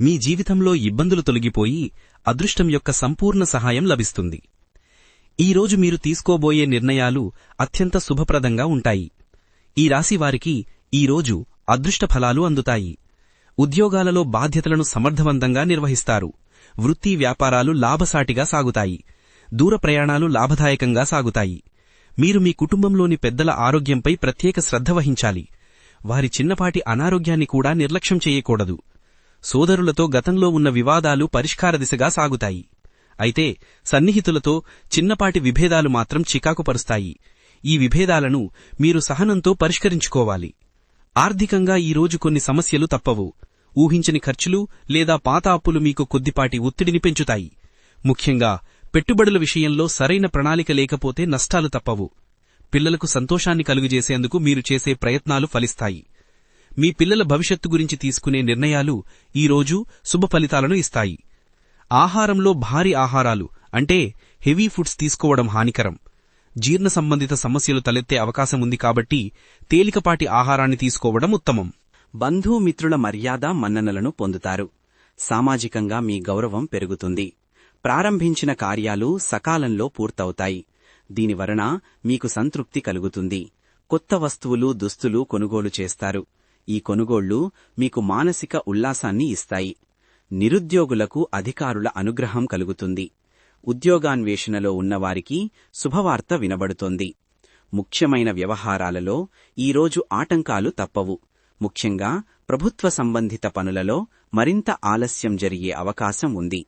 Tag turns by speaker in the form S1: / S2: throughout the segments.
S1: మీ జీవితంలో ఇబ్బందులు తొలగిపోయి అదృష్టం యొక్క సంపూర్ణ సహాయం లభిస్తుంది. ఈరోజు మీరు తీసుకోబోయే నిర్ణయాలు అత్యంత శుభప్రదంగా ఉంటాయి. ఈ రాశి వారికి ఈ రోజు అదృష్ట ఫలాలు అందుతాయి. ఉద్యోగాలలో బాధ్యతలను సమర్థవంతంగా నిర్వహిస్తారు. వృత్తి వ్యాపారాలు లాభసాటిగా సాగుతాయి. దూర ప్రయాణాలు లాభదాయకంగా సాగుతాయి. మీరు మీ కుటుంబంలోని పెద్దల ఆరోగ్యంపై ప్రత్యేక శ్రద్ధ వహించాలి. వారి చిన్నపాటి అనారోగ్యాన్ని కూడా నిర్లక్ష్యం చేయకూడదు. సోదరులతో గతంలో ఉన్న వివాదాలు పరిష్కార దిశగా సాగుతాయి. అయితే సన్నిహితులతో చిన్నపాటి విభేదాలు మాత్రం చికాకుపరుస్తాయి. ఈ విభేదాలను మీరు సహనంతో పరిష్కరించుకోవాలి. ఆర్థికంగా ఈ రోజు కొన్ని సమస్యలు తప్పవు. ఊహించని ఖర్చులు లేదా పాత అప్పులు మీకు కొద్దిపాటి ఒత్తిడిని పెంచుతాయి. ముఖ్యంగా పెట్టుబడుల విషయంలో సరైన ప్రణాళిక లేకపోతే నష్టాలు తప్పవు. పిల్లలకు సంతోషాన్ని కలుగజేసేందుకు మీరు చేసే ప్రయత్నాలు ఫలిస్తాయి. మీ పిల్లల భవిష్యత్తు గురించి తీసుకునే నిర్ణయాలు ఈ రోజు శుభ ఫలితాలను ఇస్తాయి. ఆహారంలో భారీ ఆహారాలు అంటే హెవీ ఫుడ్స్ తీసుకోవడం హానికరం. జీర్ణ సంబంధిత సమస్యలు తలెత్తే అవకాశం ఉంది కాబట్టి తేలికపాటి ఆహారాన్ని తీసుకోవడం ఉత్తమం.
S2: బంధుమిత్రుల మర్యాద మన్ననలను పొందుతారు. సామాజికంగా మీ గౌరవం పెరుగుతుంది. ప్రారంభించిన కార్యాలు సకాలంలో పూర్తవుతాయి. దీనివలన మీకు సంతృప్తి కలుగుతుంది. కొత్త వస్తువులు దుస్తులు కొనుగోలు చేస్తారు. ఈ కొనుగోళ్ళు మీకు మానసిక ఉల్లాసాన్ని ఇస్తాయి. నిరుద్యోగులకు అధికారుల అనుగ్రహం కలుగుతుంది. ఉద్యోగాన్వేషణలో ఉన్నవారికి శుభవార్త వినబడుతోంది. ముఖ్యమైన వ్యవహారాలలో ఈరోజు ఆటంకాలు తప్పవు. ముఖ్యంగా ప్రభుత్వ సంబంధిత పనులలో మరింత ఆలస్యం జరిగే అవకాశం ఉంది.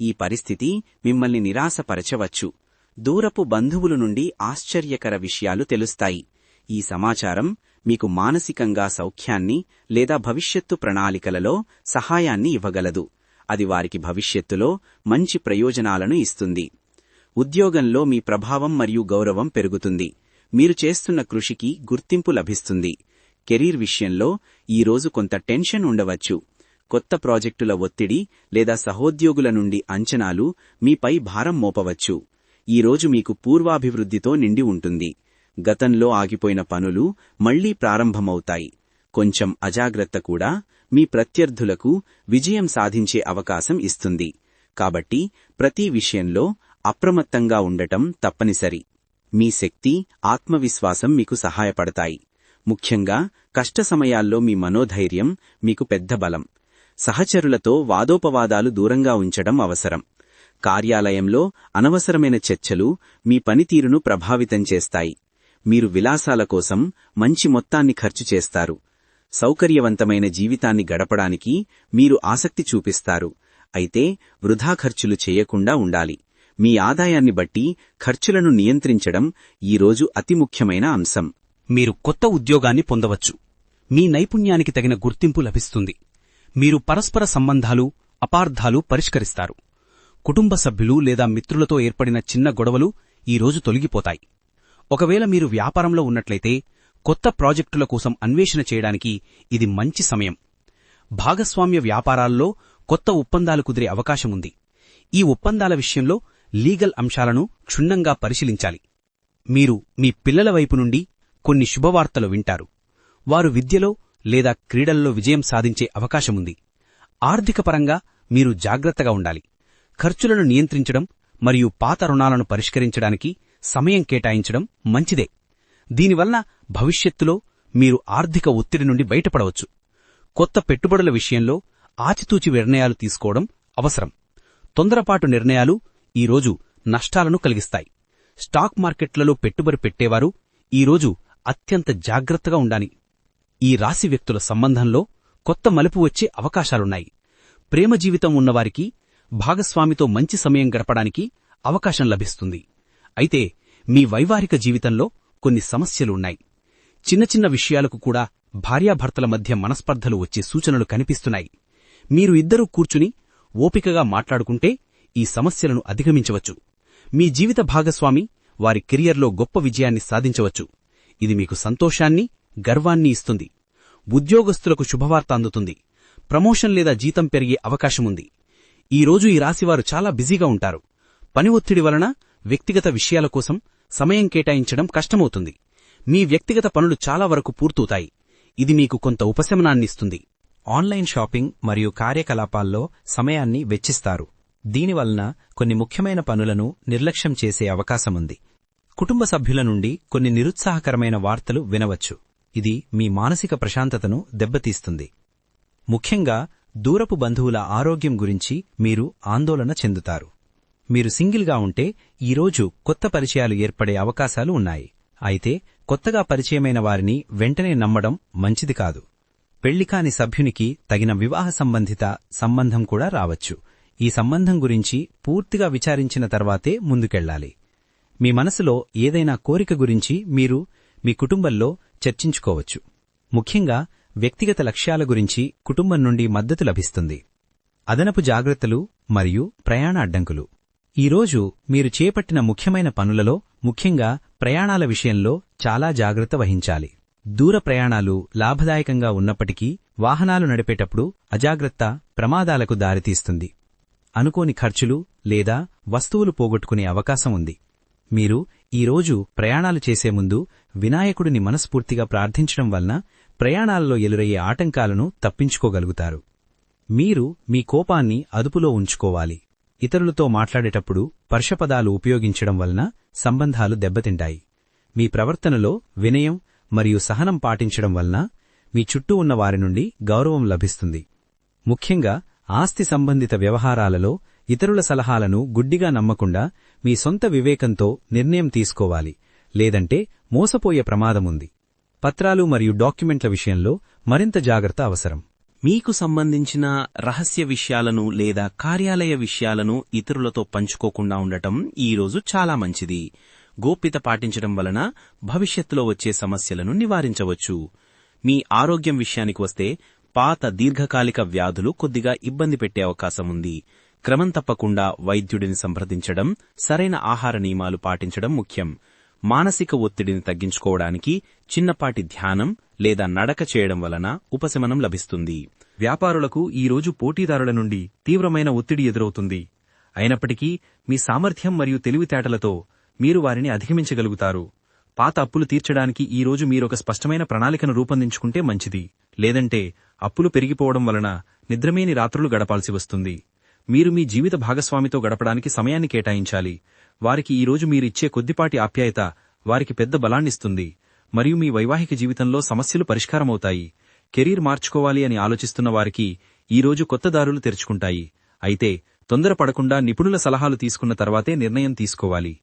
S2: ఈ పరిస్థితి మిమ్మల్ని నిరాశపరచవచ్చు. దూరపు బంధువుల నుండి ఆశ్చర్యకర విషయాలు తెలుస్తాయి. ఈ సమాచారం మీకు మానసికంగా సౌఖ్యాన్ని లేదా భవిష్యత్తు ప్రణాళికలలో సహాయాన్ని ఇవ్వగలదు. అది వారికి భవిష్యత్తులో మంచి ప్రయోజనాలను ఇస్తుంది. ఉద్యోగంలో మీ ప్రభావం మరియు గౌరవం పెరుగుతుంది. మీరు చేస్తున్న కృషికి గుర్తింపు లభిస్తుంది. కెరీర్ విషయంలో ఈరోజు కొంత టెన్షన్ ఉండవచ్చు. కొత్త ప్రాజెక్టుల ఒత్తిడి లేదా సహోద్యోగుల నుండి అంచనాలు మీపై భారం మోపవచ్చు. ఈరోజు మీకు పూర్వాభివృద్ధితో నిండి ఉంటుంది. గతంలో ఆగిపోయిన పనులు మళ్ళీ ప్రారంభమవుతాయి. కొంచెం అజాగ్రత్త కూడా మీ ప్రత్యర్థులకు విజయం సాధించే అవకాశం ఇస్తుంది. కాబట్టి ప్రతి విషయంలో అప్రమత్తంగా ఉండటం తప్పనిసరి. మీ శక్తి ఆత్మవిశ్వాసం మీకు సహాయపడతాయి. ముఖ్యంగా కష్ట సమయాల్లో మీ మనోధైర్యం మీకు పెద్ద బలం. సహచరులతో వాదోపవాదాలు దూరంగా ఉంచడం అవసరం. కార్యాలయంలో అనవసరమైన చర్చలు మీ పనితీరును ప్రభావితం చేస్తాయి. మీరు విలాసాల కోసం మంచి మొత్తాన్ని ఖర్చు చేస్తారు. సౌకర్యవంతమైన జీవితాన్ని గడపడానికి మీరు ఆసక్తి చూపిస్తారు. అయితే వృధా ఖర్చులు చేయకుండా ఉండాలి. మీ ఆదాయాన్ని బట్టి ఖర్చులను నియంత్రించడం ఈరోజు అతి ముఖ్యమైన అంశం.
S1: మీరు కొత్త ఉద్యోగాన్ని పొందవచ్చు. మీ నైపుణ్యానికి తగిన గుర్తింపు లభిస్తుంది. మీరు పరస్పర సంబంధాలు అపార్థాలు పరిష్కరిస్తారు. కుటుంబ సభ్యులు లేదా మిత్రులతో ఏర్పడిన చిన్న గొడవలు ఈరోజు తొలగిపోతాయి. ఒకవేళ మీరు వ్యాపారంలో ఉన్నట్లయితే కొత్త ప్రాజెక్టుల కోసం అన్వేషణ చేయడానికి ఇది మంచి సమయం. భాగస్వామ్య వ్యాపారాల్లో కొత్త ఒప్పందాలు కుదిరే అవకాశముంది ఈ ఒప్పందాల విషయంలో లీగల్ అంశాలను క్షుణ్ణంగా పరిశీలించాలి. మీరు మీ పిల్లల వైపు నుండి కొన్ని శుభవార్తలు వింటారు. వారు విద్యలో లేదా క్రీడల్లో విజయం సాధించే అవకాశముంది ఆర్థికపరంగా మీరు జాగ్రత్తగా ఉండాలి. ఖర్చులను నియంత్రించడం మరియు పాత రుణాలను పరిష్కరించడానికి సమయం కేటాయించడం మంచిదే. దీనివల్ల భవిష్యత్తులో మీరు ఆర్థిక ఒత్తిడి నుండి బయటపడవచ్చు. కొత్త పెట్టుబడుల విషయంలో ఆచితూచి నిర్ణయాలు తీసుకోవడం అవసరం. తొందరపాటు నిర్ణయాలు ఈరోజు నష్టాలను కలిగిస్తాయి. స్టాక్ మార్కెట్లలో పెట్టుబడి పెట్టేవారు ఈరోజు అత్యంత జాగ్రత్తగా ఉండాలి. ఈ రాశి వ్యక్తుల సంబంధంలో కొత్త మలుపు వచ్చే అవకాశాలున్నాయి. ప్రేమ జీవితం ఉన్నవారికి భాగస్వామితో మంచి సమయం గడపడానికి అవకాశం లభిస్తుంది. అయితే మీ వైవాహిక జీవితంలో కొన్ని సమస్యలున్నాయి. చిన్న చిన్న విషయాలకు కూడా భార్యాభర్తల మధ్య మనస్పర్ధలు వచ్చే సూచనలు కనిపిస్తున్నాయి. మీరు ఇద్దరూ కూర్చుని ఓపికగా మాట్లాడుకుంటే ఈ సమస్యలను అధిగమించవచ్చు. మీ జీవిత భాగస్వామి వారి కెరియర్లో గొప్ప విజయాన్ని సాధించవచ్చు. ఇది మీకు సంతోషాన్ని గర్వాన్ని ఇస్తుంది. ఉద్యోగస్తులకు శుభవార్త అందుతుంది. ప్రమోషన్ లేదా జీతం పెరిగే అవకాశముంది. ఈ రోజు ఈ రాశివారు చాలా బిజీగా ఉంటారు. పని ఒత్తిడి వలన వ్యక్తిగత విషయాల కోసం సమయం కేటాయించడం కష్టమవుతుంది. మీ వ్యక్తిగత పనులు చాలా వరకు పూర్తవుతాయి. ఇది మీకు కొంత ఉపశమనాన్నిస్తుంది
S2: ఆన్లైన్ షాపింగ్ మరియు కార్యకలాపాల్లో సమయాన్ని వెచ్చిస్తారు. దీనివలన కొన్ని ముఖ్యమైన పనులను నిర్లక్ష్యం చేసే అవకాశముంది కుటుంబ సభ్యుల నుండి కొన్ని నిరుత్సాహకరమైన వార్తలు వినవచ్చు. ఇది మీ మానసిక ప్రశాంతతను దెబ్బతీస్తుంది. ముఖ్యంగా దూరపు బంధువుల ఆరోగ్యం గురించి మీరు ఆందోళన చెందుతారు. మీరు సింగిల్గా ఉంటే ఈరోజు కొత్త పరిచయాలు ఏర్పడే అవకాశాలు ఉన్నాయి. అయితే కొత్తగా పరిచయమైన వారిని వెంటనే నమ్మడం మంచిది కాదు. పెళ్ళికాని సభ్యునికి తగిన వివాహ సంబంధిత సంబంధం కూడా రావచ్చు. ఈ సంబంధం గురించి పూర్తిగా విచారించిన తర్వాతే ముందుకెళ్ళాలి మీ మనసులో ఏదైనా కోరిక గురించి మీరు మీ కుటుంబంలో చర్చించుకోవచ్చు. ముఖ్యంగా వ్యక్తిగత లక్ష్యాల గురించి కుటుంబం నుండి మద్దతు లభిస్తుంది. అదనపు జాగ్రత్తలు మరియు ప్రయాణ అడ్డంకులు. ఈరోజు మీరు చేపట్టిన ముఖ్యమైన పనులలో ముఖ్యంగా ప్రయాణాల విషయంలో చాలా జాగ్రత్త వహించాలి. దూర ప్రయాణాలు లాభదాయకంగా ఉన్నప్పటికీ వాహనాలు నడిపేటప్పుడు అజాగ్రత్త ప్రమాదాలకు దారితీస్తుంది. అనుకోని ఖర్చులు లేదా వస్తువులు పోగొట్టుకునే అవకాశం ఉంది. మీరు ఈరోజు ప్రయాణాలు చేసే ముందు వినాయకుడిని మనస్ఫూర్తిగా ప్రార్థించడం వలన ప్రయాణాలలో ఎదురయ్యే ఆటంకాలను తప్పించుకోగలుగుతారు. మీరు మీ కోపాన్ని అదుపులో ఉంచుకోవాలి. ఇతరులతో మాట్లాడేటప్పుడు పర్షపదాలు ఉపయోగించడం వలన సంబంధాలు దెబ్బతింటాయి. మీ ప్రవర్తనలో వినయం మరియు సహనం పాటించడం వలన మీ చుట్టూ ఉన్న వారి నుండి గౌరవం లభిస్తుంది. ముఖ్యంగా ఆస్తి సంబంధిత వ్యవహారాలలో ఇతరుల సలహాలను గుడ్డిగా నమ్మకుండా మీ సొంత వివేకంతో నిర్ణయం తీసుకోవాలి లేదంటే మోసపోయే ప్రమాదముంది. పత్రాలు మరియు డాక్యుమెంట్ల విషయంలో మరింత జాగ్రత్త అవసరం.
S3: మీకు సంబంధించిన రహస్య విషయాలను లేదా కార్యాలయ విషయాలను ఇతరులతో పంచుకోకుండా ఉండటం ఈరోజు చాలా మంచిది. గోప్యత పాటించడం వలన భవిష్యత్తులో వచ్చే సమస్యలను నివారించవచ్చు. మీ ఆరోగ్యం విషయానికి వస్తే పాత దీర్ఘకాలిక వ్యాధులు కొద్దిగా ఇబ్బంది పెట్టే అవకాశం ఉంది. క్రమం తప్పకుండా వైద్యుడిని సంప్రదించడం సరైన ఆహార నియమాలు పాటించడం ముఖ్యం. మానసిక ఒత్తిడిని తగ్గించుకోవడానికి చిన్నపాటి ధ్యానం లేదా నడక చేయడం వలన ఉపశమనం లభిస్తుంది.
S2: వ్యాపారులకు ఈరోజు పోటీదారుల నుండి తీవ్రమైన ఒత్తిడి ఎదురవుతుంది. అయినప్పటికీ మీ సామర్థ్యం మరియు తెలివితేటలతో మీరు వారిని అధిగమించగలుగుతారు. పాత అప్పులు తీర్చడానికి ఈరోజు మీరొక స్పష్టమైన ప్రణాళికను రూపొందించుకుంటే మంచిది. లేదంటే అప్పులు పెరిగిపోవడం వలన నిద్రమేని రాత్రులు గడపాల్సి వస్తుంది. మీరు మీ జీవిత భాగస్వామితో గడపడానికి సమయాన్ని కేటాయించాలి. వారికి ఈరోజు మీరిచ్చే కొద్దిపాటి ఆప్యాయత వారికి పెద్ద బలాన్నిస్తుంది. మరియు మీ వైవాహిక జీవితంలో సమస్యలు పరిష్కారమవుతాయి. కెరీర్ మార్చుకోవాలి అని ఆలోచిస్తున్న వారికి ఈరోజు కొత్త దారులు తెరుచుకుంటాయి. అయితే తొందరపడకుండా నిపుణుల సలహాలు తీసుకున్న తర్వాతే నిర్ణయం తీసుకోవాలి.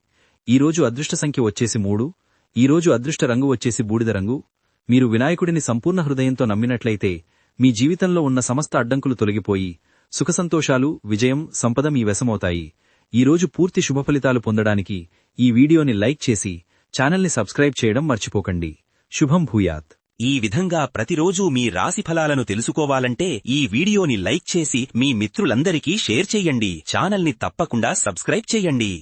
S2: ఈరోజు అదృష్ట సంఖ్య వచ్చేసి మూడు. ఈరోజు అదృష్ట రంగు వచ్చేసి బూడిద రంగు. మీరు వినాయకుడిని సంపూర్ణ హృదయంతో నమ్మినట్లయితే మీ జీవితంలో ఉన్న సమస్త అడ్డంకులు తొలగిపోయి సుఖసంతోషాలు విజయం సంపద మీ వశమవుతాయి ఈరోజు పూర్తి శుభ ఫలితాలు పొందడానికి ఈ వీడియోని లైక్ చేసి ఛానల్ని సబ్స్క్రైబ్ చేయడం మర్చిపోకండి. శుభం భూయాత్.
S1: ఈ విధంగా ప్రతిరోజూ మీ రాశి ఫలాలను తెలుసుకోవాలంటే ఈ వీడియోని లైక్ చేసి మీ మిత్రులందరికీ షేర్ చెయ్యండి ఛానల్ని తప్పకుండా సబ్స్క్రైబ్ చెయ్యండి